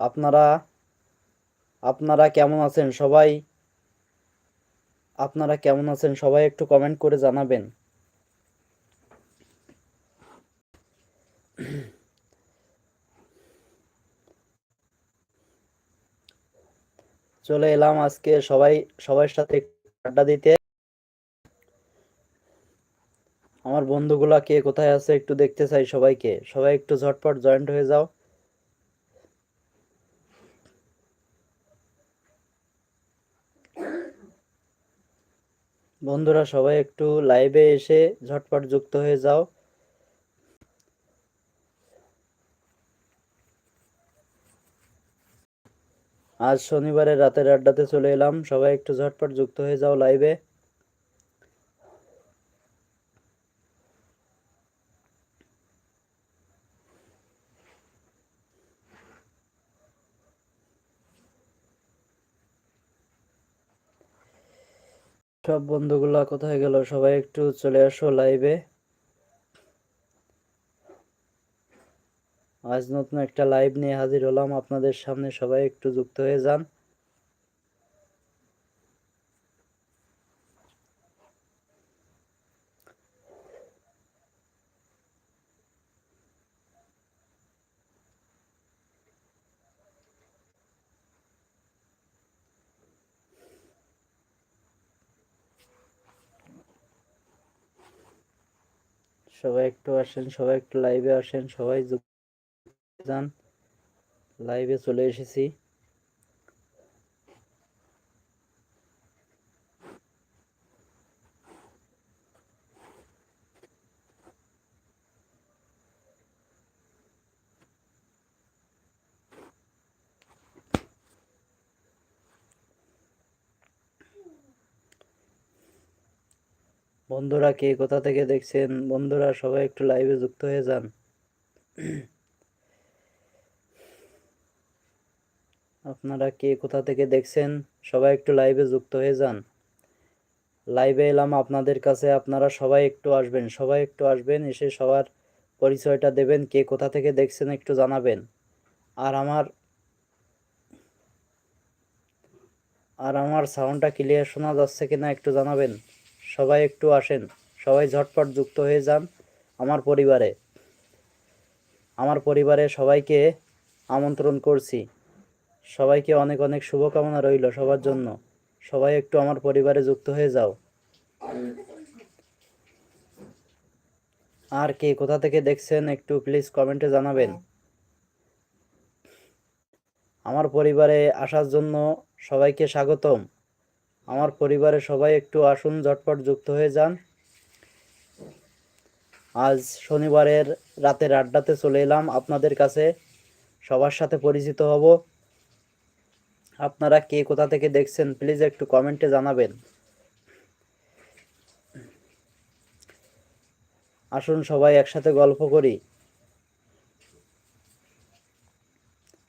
আপনারা আপনারা কেমন আছেন সবাই? আপনারা কেমন আছেন সবাই একটু কমেন্ট করে জানাবেন। চলে এলাম আজকে সবাই, সবার সাথে আড্ডা দিতে। আমার বন্ধুগুলা কে কোথায় আছে একটু দেখতে চাই সবাইকে। সবাই একটু ঝটপট জয়েন্ট হয়ে যাও। বন্ধুরা সবাই একটু লাইভে এসে ঝটপট যুক্ত হয়ে যাও। আজ শনিবারের রাতের আড্ডাতে চলে এলাম। সবাই একটু ঝটপট যুক্ত হয়ে যাও লাইভে সব বন্ধুগুলা কোথায় গেল? সবাই একটু চলে আসো লাইভে আজ নতুন একটা লাইভ নিয়ে হাজির হলাম। আপনাদের সামনে সবাই একটু যুক্ত হয়ে যান সবাই একটু আসেন সবাই একটু লাইভে আসেন সবাই যান লাইভে চলে এসেছি। বন্ধুরা কে কোথা থেকে দেখছেন? বন্ধুরা সবাই একটু লাইভে যুক্ত হয়ে যান। আপনারা কে কোথা থেকে দেখছেন? সবাই একটু লাইভে যুক্ত হয়ে যান। লাইভে এলাম আপনাদের কাছে, আপনারা সবাই একটু আসবেন। সবাই একটু আসবেন, এসে সবার পরিচয়টা দেবেন, কে কোথা থেকে দেখছেন একটু জানাবেন। আর আমার আর আমার সাউন্ডটা ক্লিয়ার শোনা যাচ্ছে কিনা একটু জানাবেন। সবাই একটু আসেন, সবাই ঝটপট যুক্ত হয়ে যান আমার পরিবারে। আমার পরিবারে সবাইকে আমন্ত্রণ করছি। সবাইকে অনেক অনেক শুভকামনা রইল সবার জন্য। সবাই একটু আমার পরিবারে যুক্ত হয়ে যাও। আর কে কোথা থেকে দেখছেন একটু প্লিজ কমেন্টে জানাবেন। আমার পরিবারে আসার জন্য সবাইকে স্বাগতম। আমার পরিবারের সবাই একটু আসুন, ঝটপট যুক্ত হয়ে যান। আজ শনিবারের রাতের আড্ডাতে চলে এলাম। আপনাদের কাছে সবার সাথে পরিচিত হব। আপনারা কে কোথা থেকে দেখছেন, প্লিজ একটু কমেন্টে জানাবেন। আসুন, সবাই একসাথে গল্প করি।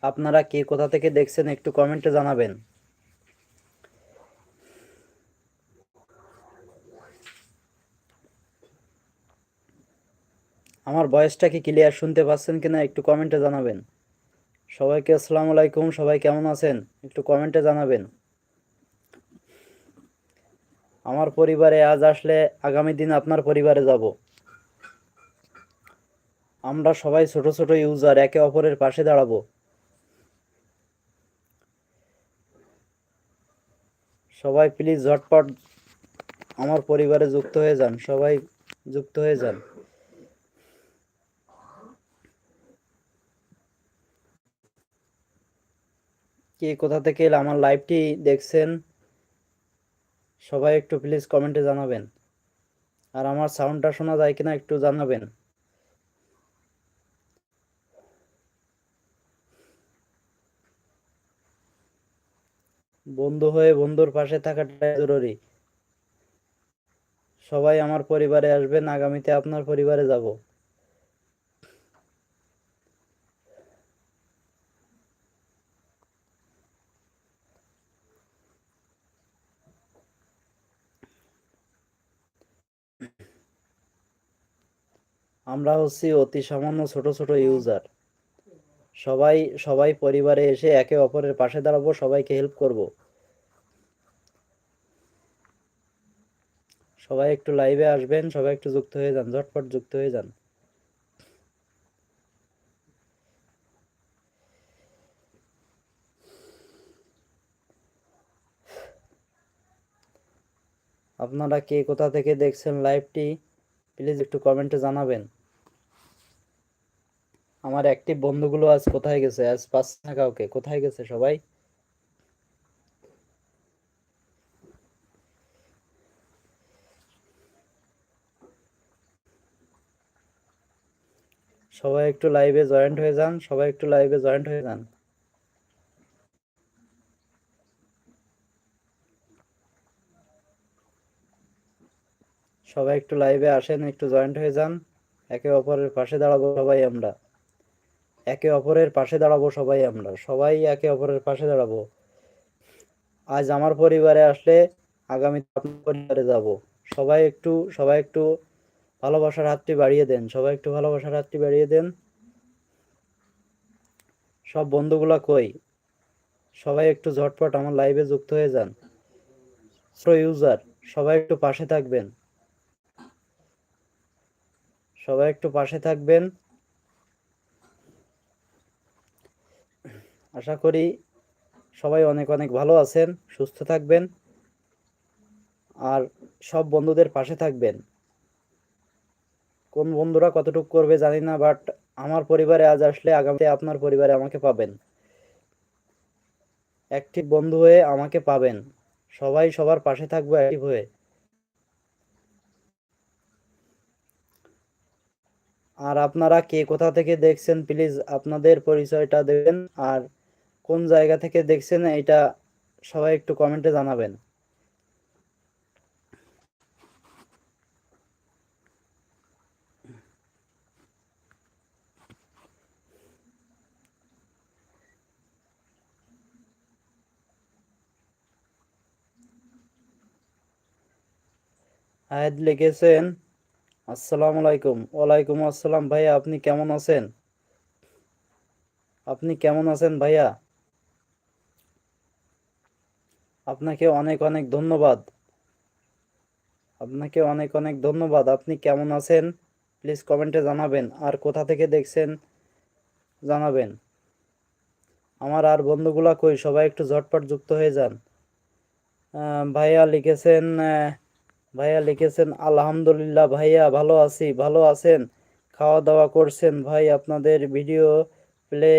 আপনারা কে কোথা থেকে দেখছেন, একটু কমেন্টে জানাবেন। আমার ভয়েসটা কি ক্লিয়ার শুনতে পাচ্ছেন কিনা একটু কমেন্টে জানাবেন। সবাইকে আসসালামু আলাইকুম, সবাই কেমন আছেন? একটু কমেন্টে জানাবেন। আমার পরিবারে আজ আসলে আগামী দিন আপনার পরিবারে যাব। আমরা সবাই ছোট ছোট ইউজার একে অপরের পাশে দাঁড়াবো। সবাই প্লিজ ঝটপট আমার পরিবারে যুক্ত হয়ে যান, সবাই যুক্ত হয়ে যান। কে, কোথা থেকে আমার লাইভটি দেখছেন? সবাই একটু প্লিজ কমেন্টে জানাবেন। আর আমার সাউন্ডটা শোনা যায় কিনা একটু জানাবেন। বন্ধু হয়ে বন্ধুর পাশে থাকাটা জরুরি। সবাই আমার পরিবারে আসবেন, আগামীতে আপনার পরিবারে যাব। আমরা হচ্ছি অতি সামান্য ছোট ছোট ইউজার সবাই সবাই পরিবারে এসে একে অপরের পাশে দাঁড়াবো, সবাইকে হেল্প করব। সবাই একটু লাইভে আসবেন, সবাই একটু যুক্ত হয়ে যান, ঝটপট যুক্ত হয়ে যান। আপনারা কে কোথা থেকে দেখছেন লাইভটি প্লিজ একটু কমেন্টে জানাবেন। আমার অ্যাক্টিভ বন্ধুগুলো আজ কোথায় গেছে? আজ পাচ্ছে না কাউকে। কোথায় গেছে সবাই? সবাই একটু লাইভে জয়েন্ট হয়ে যান। সবাই একটু লাইভে জয়েন্ট হয়ে যান। সবাই একটু লাইভে আসেন, একটু জয়েন্ট হয়ে যান। একে অপরের পাশে দাঁড়াবো সবাই আমরা। একে অপরের পাশে দাঁড়াবো সবাই আমরা। সবাই একে অপরের পাশে দাঁড়াবো। আজ আমার পরিবারে আসলে আগামীতে আপনার পরিবারে যাব। সবাই একটু সবাই একটু ভালোবাসার হাতটি বাড়িয়ে দেন। সবাই একটু ভালোবাসার হাতটি বাড়িয়ে দেন। সব বন্ধুগুলা কই? সবাই একটু ঝটপট আমার লাইভে যুক্ত হয়ে যান। ইউজার সবাই একটু পাশে থাকবেন। সবাই একটু পাশে থাকবেন। আশা করি সবাই অনেক অনেক ভালো আছেন, সুস্থ থাকবেন আর সব বন্ধুদের পাশে থাকবেন। কোন বন্ধুরা কতটুকু করবে জানি না বাট আমার পরিবারে আজ আসলে আগামীতে আপনার পরিবারে আমাকে পাবেন। অ্যাক্টিভ বন্ধু হয়ে আমাকে পাবেন। সবাই সবার পাশে থাকব অ্যাক্টিভ হয়ে। আর আপনারা কে কোথা থেকে দেখছেন প্লিজ আপনাদের পরিচয়টা দেবেন। আর কোন জায়গা থেকে দেখছেন এটা সবাই একটু কমেন্টে জানাবেন। আয়াত লিখেছেন, আসসালামু আলাইকুম। ওয়ালাইকুম আসসালাম ভাইয়া, আপনি কেমন আছেন? আপনি কেমন আছেন ভাইয়া? আপনাকে অনেক অনেক ধন্যবাদ। আপনাকে অনেক অনেক ধন্যবাদ। আপনি কেমন আছেন? প্লিজ কমেন্টে জানাবেন। আর কোথা থেকে দেখছেন? জানাবেন। আমার আর বন্ধুগুলা কই? সবাই একটু ঝটপট যুক্ত হয়ে যান। ভাইয়া লিখেছেন ভাইয়া লিখেছেন, আলহামদুলিল্লাহ ভাইয়া, ভালো আছি। ভালো আছেন? খাওয়া দাওয়া করছেন ভাই আপনাদের ভিডিও প্লে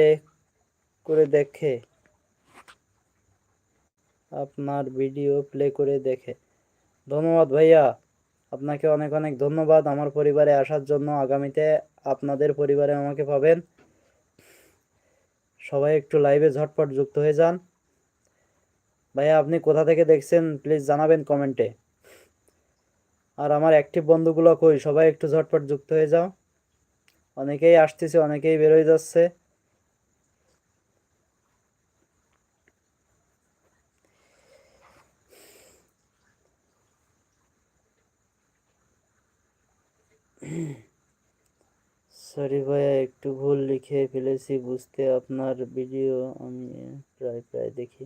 করে দেখে। আপনার ভিডিও প্লে করে দেখে। ধন্যবাদ ভাইয়া। আপনাকে অনেক অনেক ধন্যবাদ আমার পরিবারে আসার জন্য। আগামীতে আপনাদের পরিবারে আমাকে পাবেন। সবাই একটু লাইভে ঝটপট যুক্ত হয়ে যান। ভাইয়া, আপনি কোথা থেকে দেখছেন? প্লিজ জানাবেন কমেন্টে আর আমার অ্যাক্টিভ বন্ধুগুলো কই? সবাই একটু ঝটপট যুক্ত হয়ে যাও। অনেকেই আসতেছে, অনেকেই বেরোয় যাচ্ছে। সরি ভাইয়া, একটু ভুল লিখে ফেলেছি, বুঝতে আপনার ভিডিও আমি প্রায় প্রায় দেখি।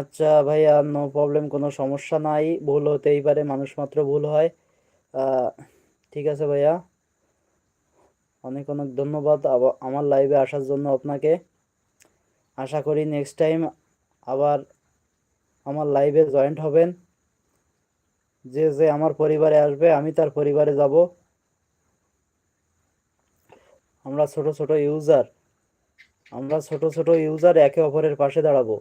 আচ্ছা ভাইয়া, নো প্রবলেম, কোনো সমস্যা নাই, ভুল হতেই পারে, মানুষ মাত্র ভুল হয়। ঠিক আছে ভাইয়া। অনেক অনেক ধন্যবাদ আমার লাইভে আসার জন্য আপনাকে। আশা করি নেক্সট টাইম আবার আমার লাইভে জয়েন্ট হবেন। যে যে আমার পরিবারে আসবে, আমি তার পরিবারে যাব। আমরা ছোট ছোট ইউজার আমরা ছোট ছোট ইউজার একে অপরের পাশে দাঁড়াবো।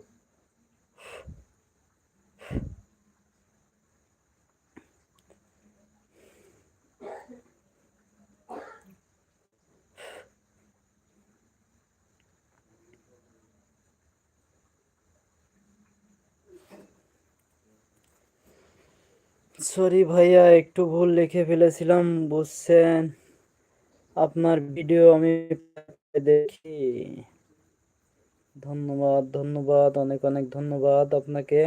সরি ভাইয়া, একটু ভুল লিখে ফেলেছিলাম, বুঝছেন? আপনার ভিডিও আমি দেখি। ধন্যবাদ ধন্যবাদ, অনেক অনেক ধন্যবাদ আপনাকে।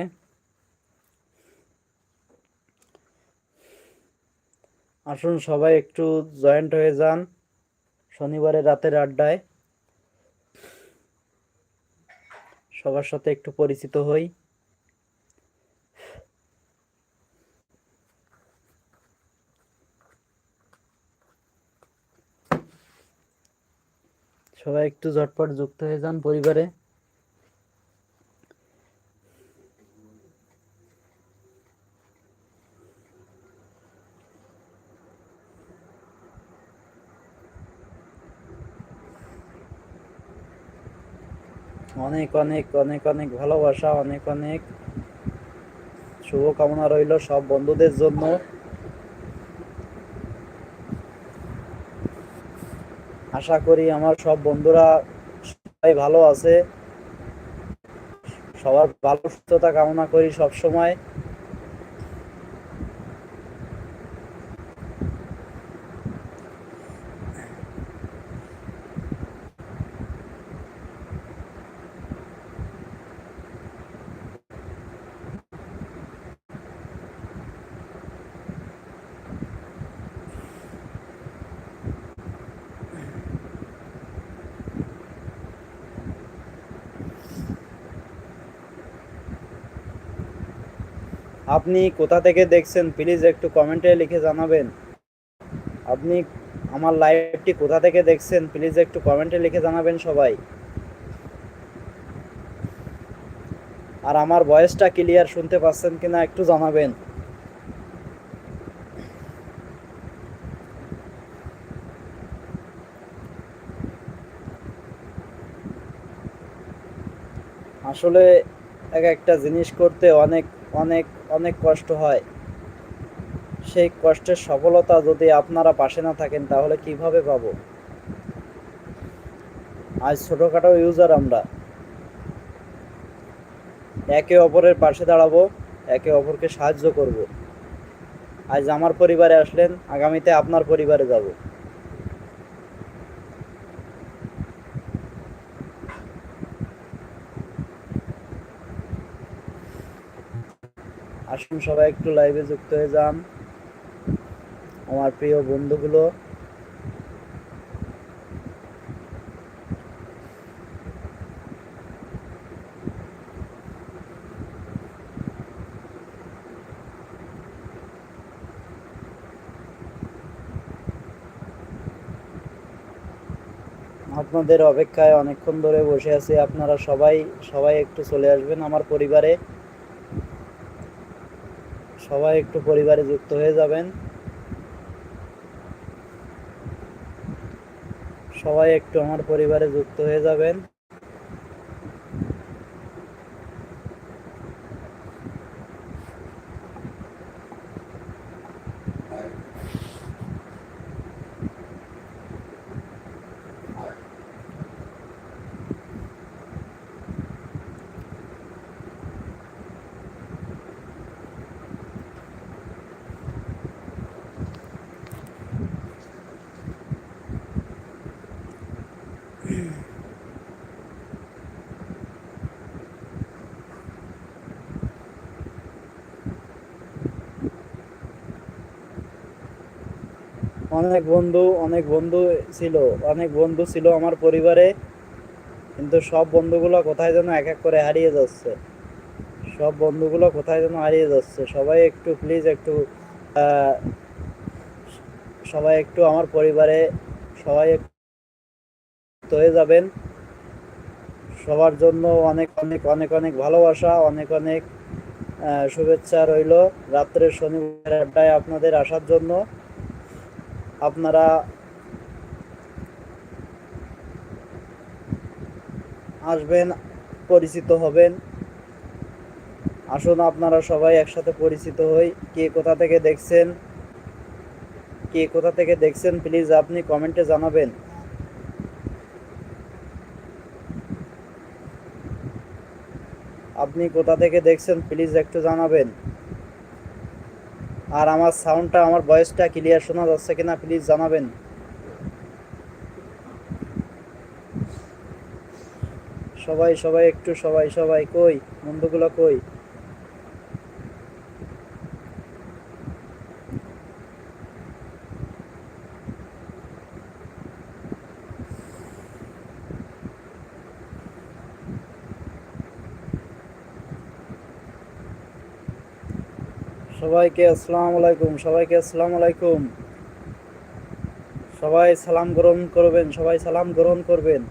আসুন সবাই একটু জয়েন্ট হয়ে যান, শনিবারের রাতের আড্ডায়। সবার সাথে একটু পরিচিত হই। সবাই একটু ঝটপট যুক্ত হয়ে যান পরিবারে। অনেক অনেক অনেক অনেক ভালোবাসা, অনেক অনেক শুভকামনা রইল সব বন্ধুদের জন্য। আশা করি আমার সব বন্ধুরা সবাই ভালো আছে। সবার ভালো সুস্থতা কামনা করি সব সময় আপনি কোথা থেকে দেখছেন? প্লিজ একটু কমেন্টে লিখে জানাবেন। আপনি আমার লাইভটি কোথা থেকে দেখছেন? প্লিজ একটু কমেন্টে লিখে জানাবেন সবাই। আর আমার ভয়েসটা ক্লিয়ার শুনতে পাচ্ছেন কিনা একটু জানাবেন। আসলে এক একটা জিনিস করতে অনেক অনেক অনেক কষ্ট হয়। সেই কষ্টের সফলতা যদি আপনারা পাশে না থাকেন, তাহলে কীভাবে পাবো? আজ ছোটোখাটো ইউজার আমরা। একে অপরের পাশে দাঁড়াবো, একে অপরকে সাহায্য করব। আজ আমার পরিবারে আসলেন, আগামীতে আপনার পরিবারে যাব। আসুন, সবাই একটু লাইভে যুক্ত হয়ে যান। আমার প্রিয় বন্ধুগুলো। আপনাদের অপেক্ষায় অনেকক্ষণ ধরে বসে আছি। আপনারা সবাই সবাই একটু চলে আসবেন আমার পরিবারে। সবাই একটু পরিবারে যুক্ত হয়ে যাবেন। সবাই একটু আমার পরিবারে যুক্ত হয়ে যাবেন। অনেক বন্ধু অনেক বন্ধু ছিল, অনেক বন্ধু ছিল আমার পরিবারে। কিন্তু সব বন্ধুগুলো কোথায় যেন এক এক করে হারিয়ে যাচ্ছে। সব বন্ধুগুলো কোথায় যেন হারিয়ে যাচ্ছে। সবাই একটু প্লিজ একটু সবাই একটু আমার পরিবারে, সবাই একটু হয়ে যাবেন। সবার জন্য অনেক অনেক অনেক অনেক ভালোবাসা, অনেক অনেক শুভেচ্ছা রইল। রাত্রের শনিবার আড্ডায় আপনাদের আসার জন্য। আপনারা আসবেন, পরিচিত হবেন। আসুন আপনারা সবাই একসাথে পরিচিত হই। কে কোথা থেকে দেখছেন? কে কোথা থেকে দেখছেন? প্লিজ আপনি কমেন্টে জানাবেন। আপনি কোথা থেকে দেখছেন? প্লিজ একটু জানাবেন। আর আমার সাউন্ডটা আমার ভয়েসটা ক্লিয়ার শোনা যাচ্ছে কিনা প্লিজ জানাবেন। সবাই সবাই একটু, সবাই সবাই কই? বন্ধুগুলো কই? সবাইকে আসসালাম আলাইকুম, সবাইকে আসসালামু আলাইকুম। সবাই সালাম গ্রহণ করবেন, সবাই সালাম গ্রহণ করবেন।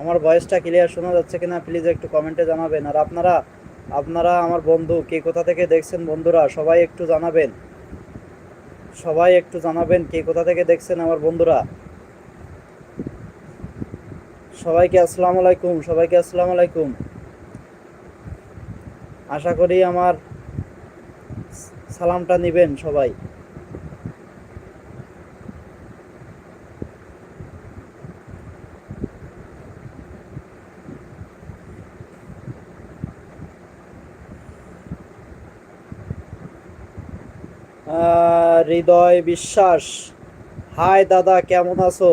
আমার ভয়েসটা ক্লিয়ার শোনা যাচ্ছে কিনা প্লিজ একটু কমেন্টে জানাবেন। আর আপনারা আপনারা আমার বন্ধু, কে কোথা থেকে দেখছেন বন্ধুরা, সবাই একটু জানাবেন। সবাই একটু জানাবেন কে কোথা থেকে দেখছেন আমার বন্ধুরা। সবাইকে আসসালামু আলাইকুম, সবাইকে আসসালামু আলাইকুম। আশা করি আমার সালামটা নেবেন সবাই। হৃদয় বিশ্বাস। হাই দাদা, কেমন আছো?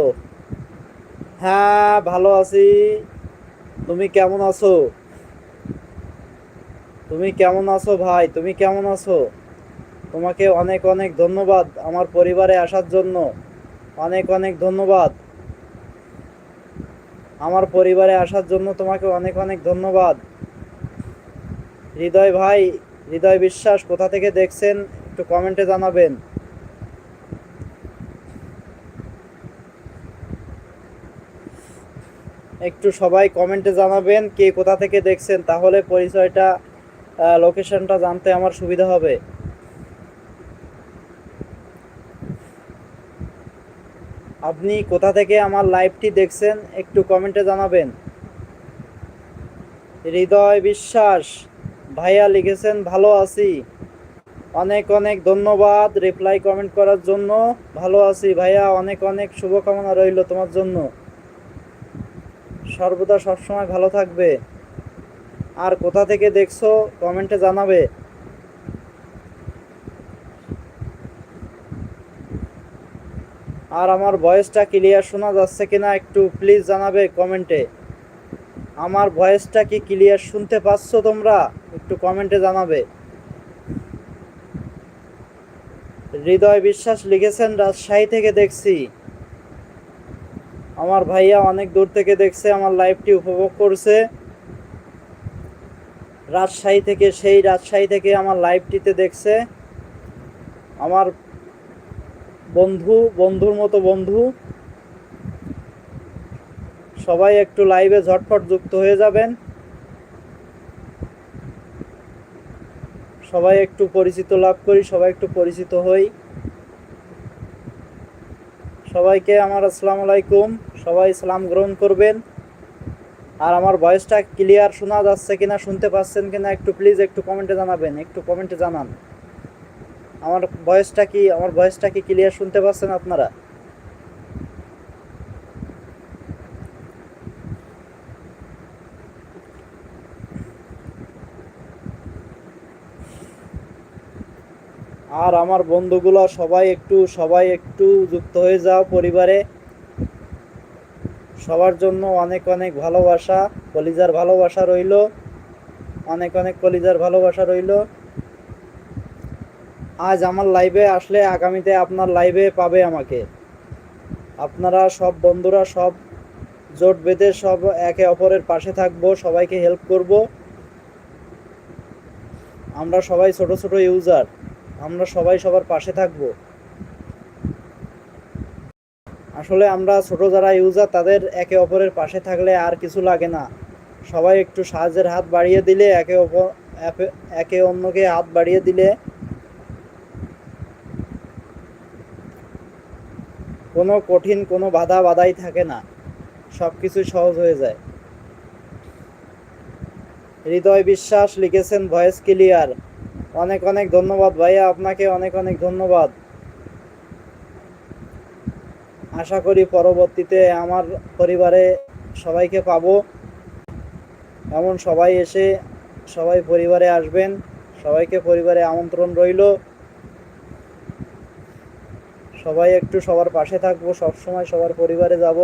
হ্যাঁ ভালো আছি। তুমি কেমন আছো? তুমি কেমন আছো ভাই? তুমি কেমন আছো? তোমাকে অনেক অনেক ধন্যবাদ আমার পরিবারে আসার জন্য। অনেক অনেক ধন্যবাদ। আমার পরিবারে আসার জন্য তোমাকে অনেক অনেক ধন্যবাদ। হৃদয় ভাই, হৃদয় বিশ্বাস, কোথা থেকে দেখছেন একটু কমেন্টে জানাবেন। একটু সবাই কমেন্টে জানাবেন কে কোথা থেকে দেখছেন, তাহলে পরিচয়টা লোকেশনটা জানতে আমার সুবিধা হবে। আপনি কোথা থেকে আমার লাইভটি দেখছেন, একটু কমেন্টে জানাবেন। হৃদয় বিশ্বাস, ভাইয়া লিখেছেন, ভালো আছি। অনেক অনেক ধন্যবাদ রিপ্লাই কমেন্ট করার জন্য। ভালো আছি ভাইয়া, অনেক অনেক শুভকামনা রইল তোমার জন্য। সর্বদা সবসময় ভালো থাকবে। আর কোথা থেকে দেখছ, কমেন্টে জানাবে। আর আমার ভয়েসটা ক্লিয়ার শোনা যাচ্ছে কিনা একটু প্লিজ জানাবে কমেন্টে। আমার ভয়েসটা কি ক্লিয়ার শুনতে পাচ্ছ তোমরা? একটু কমেন্টে জানাবে। হৃদয় বিশ্বাস লিখেছেন রাজশাহী থেকে দেখছি। আমার ভাইয়া অনেক দূর থেকে দেখছে, আমার লাইভটি উপভোগ করছে। রাজশাহী থেকে, সেই রাজশাহী থেকে আমার লাইভটিতে দেখছে। আমার বন্ধু, বন্ধুর মতো বন্ধু। সবাই একটু লাইভে ঝটফট যুক্ত হয়ে যাবেন। সবাই একটু পরিচিত লাভ করি, সবাই একটু পরিচিত হই। সবাইকে আমার আসসালামু আলাইকুম। সবাই সালাম গ্রহণ করবেন। আর আমার ভয়েসটা ক্লিয়ার শোনা যাচ্ছে কিনা, শুনতে পাচ্ছেন কিনা একটু প্লিজ একটু কমেন্টে জানাবেন, একটু কমেন্টে জানান। আমার ভয়েসটা কি, আমার ভয়েসটা কি ক্লিয়ার শুনতে পাচ্ছেন আপনারা? আর আমার বন্ধুগুলো সবাই একটু সবাই একটু যুক্ত হয়ে যাও পরিবারে। সবার জন্য অনেক অনেক ভালোবাসা। কলিজার ভালোবাসা রইল। অনেক অনেক কলিজার ভালোবাসা রইল। আজ আমার লাইভে আসলে আগামীতে আপনার লাইভে পাবে আমাকে। আপনারা সব বন্ধুরা সব জোট বেঁধে সব একে অপরের পাশে থাকব, সবাইকে হেল্প করব। আমরা সবাই ছোট ছোট ইউজার আমরা সবাই সবার পাশে থাকব। আসলে আমরা ছোট যারা ইউজার, তাদের একে অপরের পাশে থাকলে আর কিছু লাগে না। সবাই একটু সাহায্যের হাত বাড়িয়ে দিলে, একে অপর একে- অন্যকে হাত বাড়িয়ে দিলে। কোনো কঠিন, কোনো বাধা বাধাই থাকে না। সব কিছু সহজ হয়ে যায়। হৃদয় বিশ্বাস লিখেছেন ভয়েস ক্লিয়ার। অনেক অনেক ধন্যবাদ ভাইয়া, আপনাকে অনেক অনেক ধন্যবাদ। আশা করি পরবর্তীতে আমার পরিবারে সবাইকে পাবো। এমন সবাই এসে সবাই পরিবারে আসবেন, সবাইকে পরিবারে আমন্ত্রণ রইল। সবাই একটু সবার পাশে থাকব সব সময় সবার পরিবারে যাব।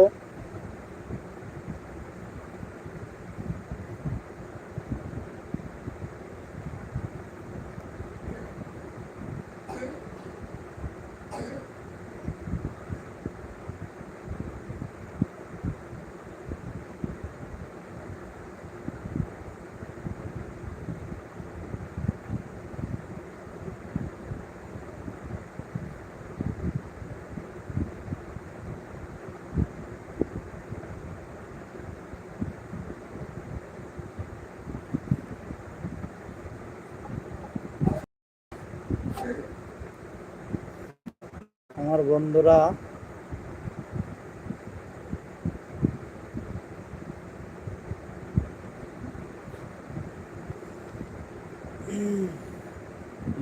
আমার বন্ধুরা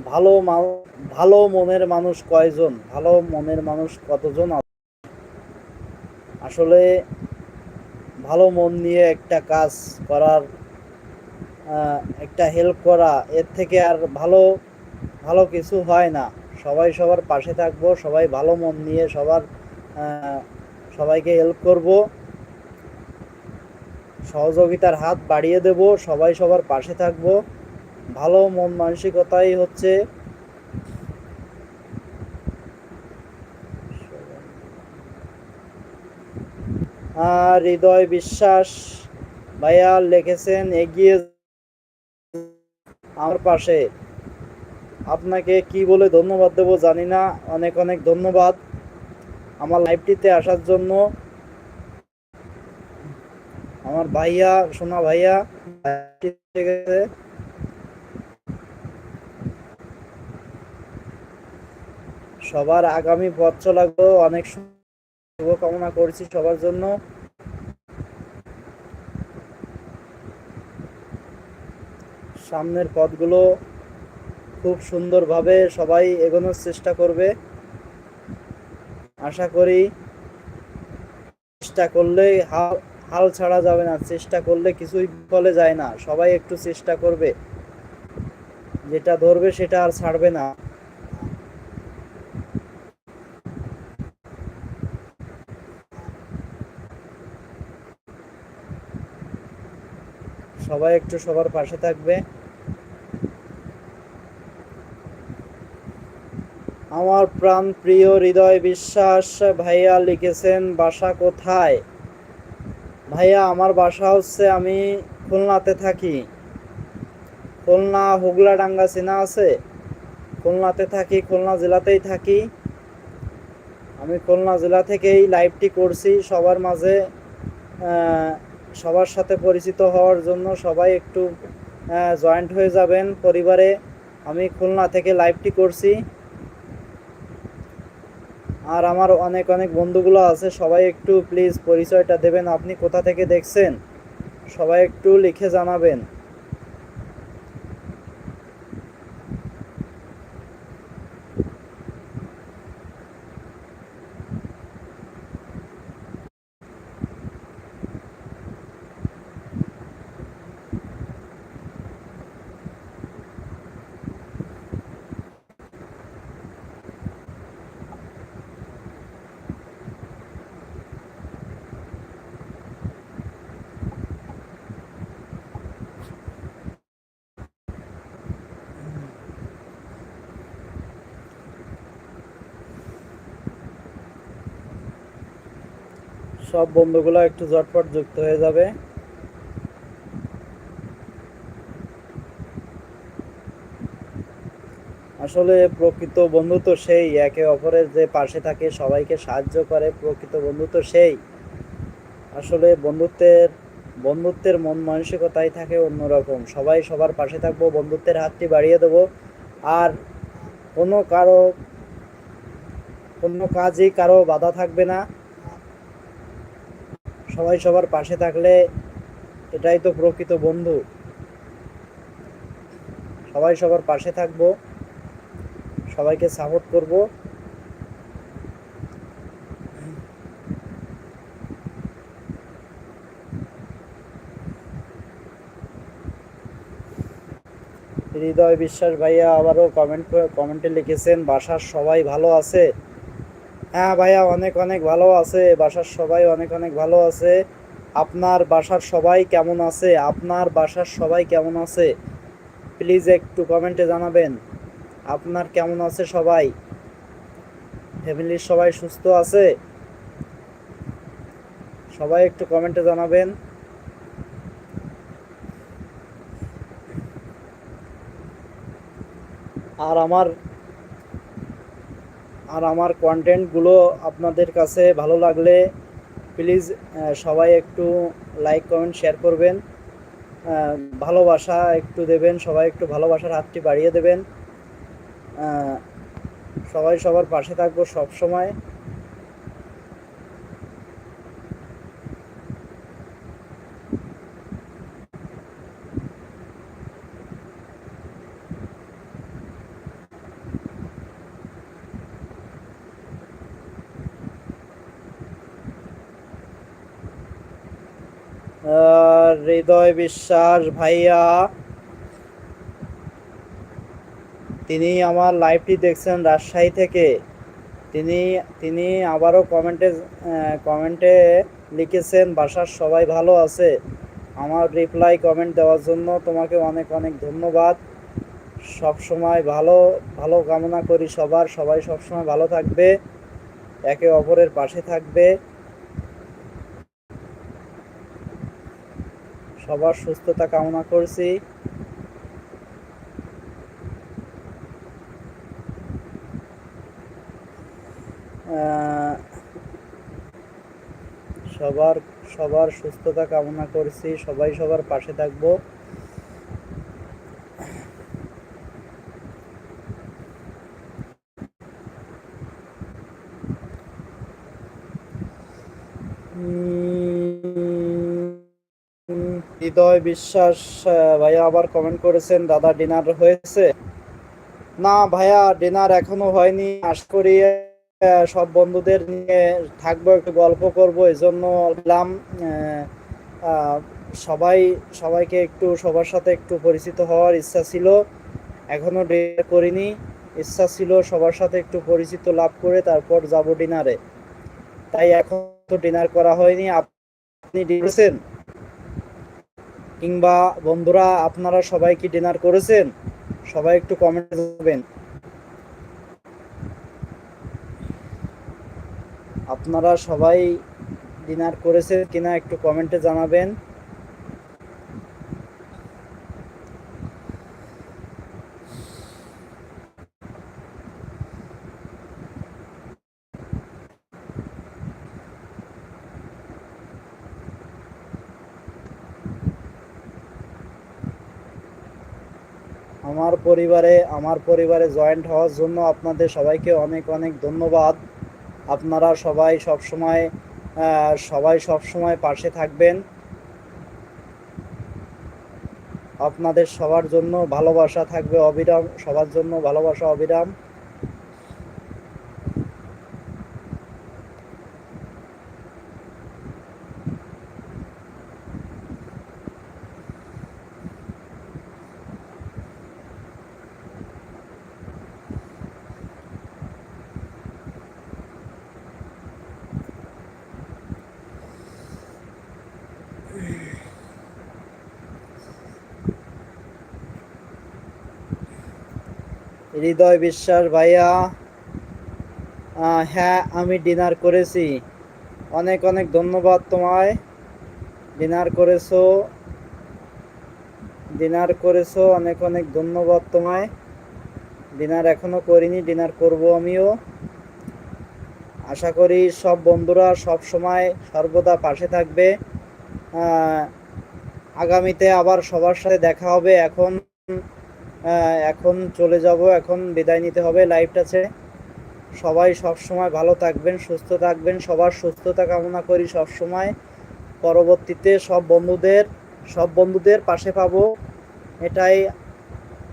ভালো ভালো মনের মানুষ কয়জন? ভালো মনের মানুষ কতজন আসলে ভালো মন নিয়ে একটা কাজ করার একটা হেল্প করা, এর থেকে আর ভালো ভালো কিছু হয় না। সবাই সবার পাশে থাকব, সবাই ভালো মন নিয়ে সবার সবাইকে হেল্প করব। সহযোগিতার হাত বাড়িয়ে দেব, সবাই সবার পাশে থাকব। ভালো মন মানসিকতাই হচ্ছে আর হৃদয় বিশ্বাস। ভাইয়া লিখেছেন, এগিয়ে আমার পাশে। আপনাকে কি বলে ধন্যবাদ দেবো জানি না। অনেক অনেক ধন্যবাদ আমার লাইভটিতে আসার জন্য। আমার ভাইয়া, সোনা ভাইয়া সবার আগামী পথ চলাগুলো অনেক শুভকামনা করছি সবার জন্য। সামনের পথগুলো খুব সুন্দরভাবে সবাই এগোনোর চেষ্টা করবে। আশা করি চেষ্টা করলে হাল হাল ছাড়া যাবে না, চেষ্টা করলে কিছুই ফলে যায় না, সবাই একটু চেষ্টা করবে। যেটা ধরবে সেটা আর ছাড়বে না। সবাই একটু সবার পাশে থাকবে। আমার প্রাণ প্রিয় হৃদয় বিশ্বাস, ভাইয়া লিখেছেন, বাসা কোথায়? ভাইয়া, আমার বাসা হচ্ছে আমি খুলনাতে থাকি। খুলনা, হুগলাডাঙ্গা চেনা আছে? খুলনাতে থাকি, খুলনা জেলাতেই থাকি। আমি খুলনা জেলা থেকেই লাইভটি করছি। সবার মাঝে সবার সাথে পরিচিত হওয়ার জন্য সবাই একটু জয়েন্ট হয়ে যাবেন পরিবারে। আমি খুলনা থেকে লাইভটি করছি। আর আমার অনেক অনেক বন্ধুগুলো আছে, সবাই একটু প্লিজ পরিচয়টা দেবেন। আপনি কোথা থেকে দেখছেন? সবাই একটু লিখে জানাবেন। সব বন্ধুগুলো একটু ঝটপট যুক্ত হয়ে যাবে। আসলে প্রকৃত বন্ধু তো সেই, একে অপরের যে পাশে থাকে সবাইকে সাহায্য করে, প্রকৃত বন্ধু তো সেই। আসলে বন্ধুত্বের বন্ধুত্বের মন মানসিকতাই থাকে অন্যরকম। সবাই সবার পাশে থাকব, বন্ধুত্বের হাতটি বাড়িয়ে দেবো। আর কোনো কারও, কোনো কাজই কারও বাধা থাকবে না। সবাই সবার পাশে থাকলে এটাই তো প্রকৃত বন্ধু। সবাই সবার পাশে থাকব, সবাইকে সাপোর্ট করব। হৃদয় বিশ্বাস ভাইয়া আবারও কমেন্ট কমেন্টে লিখেছেন, বাসার সবাই ভালো আছে? হ্যাঁ ভাইয়া, অনেক অনেক ভালো আছে, বাসার সবাই অনেক অনেক ভালো আছে। আপনার বাসার সবাই কেমন আছে? আপনার বাসার সবাই কেমন আছে? প্লিজ একটু কমেন্টে জানাবেন। আপনার কেমন আছে সবাই? ফ্যামিলির সবাই সুস্থ আছে? সবাই একটু কমেন্টে জানাবেন। আর আমার আর আমার কন্টেন্টগুলো আপনাদের কাছে ভালো লাগলে প্লিজ সবাই একটু লাইক কমেন্ট শেয়ার করবেন। ভালোবাসা একটু দেবেন, সবাই একটু ভালোবাসার হাতটি বাড়িয়ে দেবেন। সবাই সবার পাশে থাকব সব সময় আহ, হৃদয় বিশ্বাস ভাইয়া। তিনি আমার লাইভটি দেখছেন রাজশাহী থেকে। তিনি তিনি আবারও কমেন্টে কমেন্টে লিখেছেন, বাসার সবাই ভালো আছে। আমার রিপ্লাই কমেন্ট দেওয়ার জন্য তোমাকে অনেক অনেক ধন্যবাদ। সব সময় ভালো ভালো কামনা করি সবার। সবাই সব সময় ভালো থাকবে। একে অপরের পাশে থাকবে। সবার সুস্থতা কামনা করছি। সবার সবার সুস্থতা কামনা করছি। সবাই সবার পাশে থাকব। হৃদয় বিশ্বাস ভাইয়া আবার কমেন্ট করেছেন, দাদা ডিনার হয়েছে। না ভাইয়া ডিনার এখনও হয়নি। আশা করি সব বন্ধুদের নিয়ে থাকব, একটু গল্প করব এই জন্য সবাই, সবাইকে একটু, সবার সাথে একটু পরিচিত হওয়ার ইচ্ছা ছিল। এখনও ডিনার করিনি। ইচ্ছা ছিল সবার সাথে একটু পরিচিত লাভ করে তারপর যাব ডিনারে তাই এখন তো ডিনার করা হয়নি। আপনি ডিনার কিংবা বন্ধুরা, আপনারা সবাই কি ডিনার করেছেন? সবাই একটু কমেন্ট করবেন আপনারা সবাই ডিনার করেছেন কিনা একটু কমেন্টে জানাবেন আমার পরিবারে, আমার পরিবারে জয়েন্ট হওয়ার জন্য আপনাদের সবাইকে অনেক অনেক ধন্যবাদ। আপনারা সবাই সব সময় সবাই সব সময় পাশে থাকবেন। আপনাদের সবার জন্য ভালোবাসা থাকবে অবিরাম, সবার জন্য ভালোবাসা অবিরাম। হৃদয় বিশ্বাস, ভাইয়া। হ্যাঁ আমি ডিনার করেছি। অনেক অনেক ধন্যবাদ তোমায়। ডিনার করেছ। ডিনার করেছ, অনেক অনেক ধন্যবাদ তোমায়। ডিনার এখনও করিনি, ডিনার করব আমিও। আশা করি সব বন্ধুরা সব সময় সর্বদা পাশে থাকবে। আগামীতে আবার সবার সাথে দেখা হবে এখন। এখন চলে যাব, এখন বিদায় নিতে হবে লাইভটাছে সবাই সব সময় ভালো থাকবেন, সুস্থ থাকবেন, সবার সুস্থতা কামনা করি সব সময় পরবর্তীতে সব বন্ধুদের সব বন্ধুদের পাশে পাবো, এটাই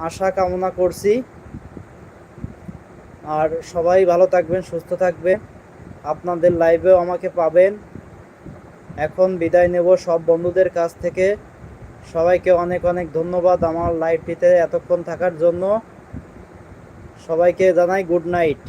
আশা কামনা করছি। আর সবাই ভালো থাকবেন, সুস্থ থাকবেন, আপনাদের লাইভেও আমাকে পাবেন। এখন বিদায় নেব সব বন্ধুদের কাছ থেকে। সবাইকে অনেক অনেক ধন্যবাদ আমার লাইভটিতে এতক্ষণ থাকার জন্য। সবাইকে জানাই গুড নাইট